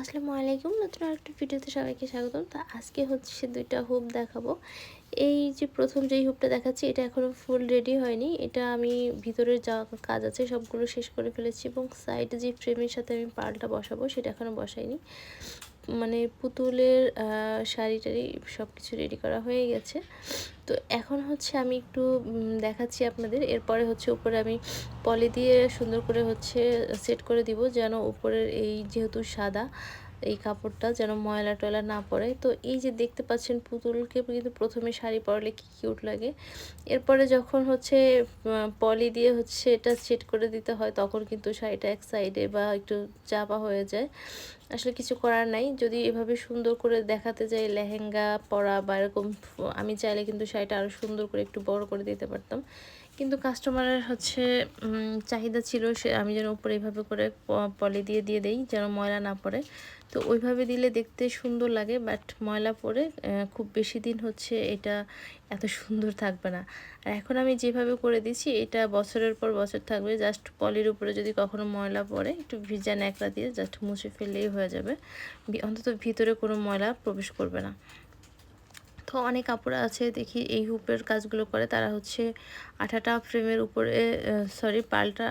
আসসালামু আলাইকুম। নতুন আরেকটা ভিডিওতে সবাইকে স্বাগতম। তো আজকে হচ্ছে দুইটা হুপ দেখাবো। এই যে প্রথম যেই হুপটা দেখাচ্ছি, এটা এখনও ফুল রেডি হয়নি। এটা আমি ভিতরের যা কাজ আছে সবগুলো শেষ করে ফেলেছি এবং সাইডে যে ফ্রেমের সাথে আমি পালটা বসাবো, সেটা এখনও বসাইনি। মানে পুতুলের শাড়ি টাড়ি সব কিছু রেডি করা হয়ে গেছে। তো এখন হচ্ছে আমি একটু দেখাচ্ছি আপনাদের। এরপরে হচ্ছে উপরে আমি পলি দিয়ে সুন্দর করে হচ্ছে সেট করে দিব যেন উপরের এই যেহেতু সাদা এই কাপড়টা যেন ময়লা টয়লা না পড়ে। তো এই যে দেখতে পাচ্ছেন পুতুলকে কিন্তু প্রথমে শাড়ি পরলে কী কিউট লাগে। এরপরে যখন হচ্ছে পলি দিয়ে হচ্ছে এটা সেট করে দিতে হয়, তখন কিন্তু শাড়িটা এক সাইডে বা একটু চাপা হয়ে যায়। আসলে কিছু করার নাই। যদি এভাবে সুন্দর করে দেখাতে যাই, লেহেঙ্গা পরা বা এরকম, আমি চাইলে কিন্তু শাড়িটা আরও সুন্দর করে একটু বড় করে দিতে পারতাম। কিন্তু কাস্টমারের হচ্ছে চাহিদা ছিল সে, আমি যেন উপরে এইভাবে করে পলি দিয়ে দিয়ে দেই, যেন ময়লা না পড়ে। তো ওইভাবে দিলে দেখতে সুন্দর লাগে বাট ময়লা পরে খুব বেশি দিন হচ্ছে এটা এত সুন্দর থাকবে না। আর এখন আমি যেভাবে করে দিচ্ছি, এটা বছরের পর বছর থাকবে জাস্ট পলির উপরে যদি কখনো ময়লা পড়ে, একটু ভিজা ন্যাকড়া দিয়ে জাস্ট মুছে ফেললেই হয়ে যাবে। অন্তত ভিতরে কোনো ময়লা প্রবেশ করবে না। তো অনেক কাপড় আছে, দেখি এই হুপের কাজগুলো করে। তারা হচ্ছে আঠাটা ফ্রেমের উপরে সরি পাল্টা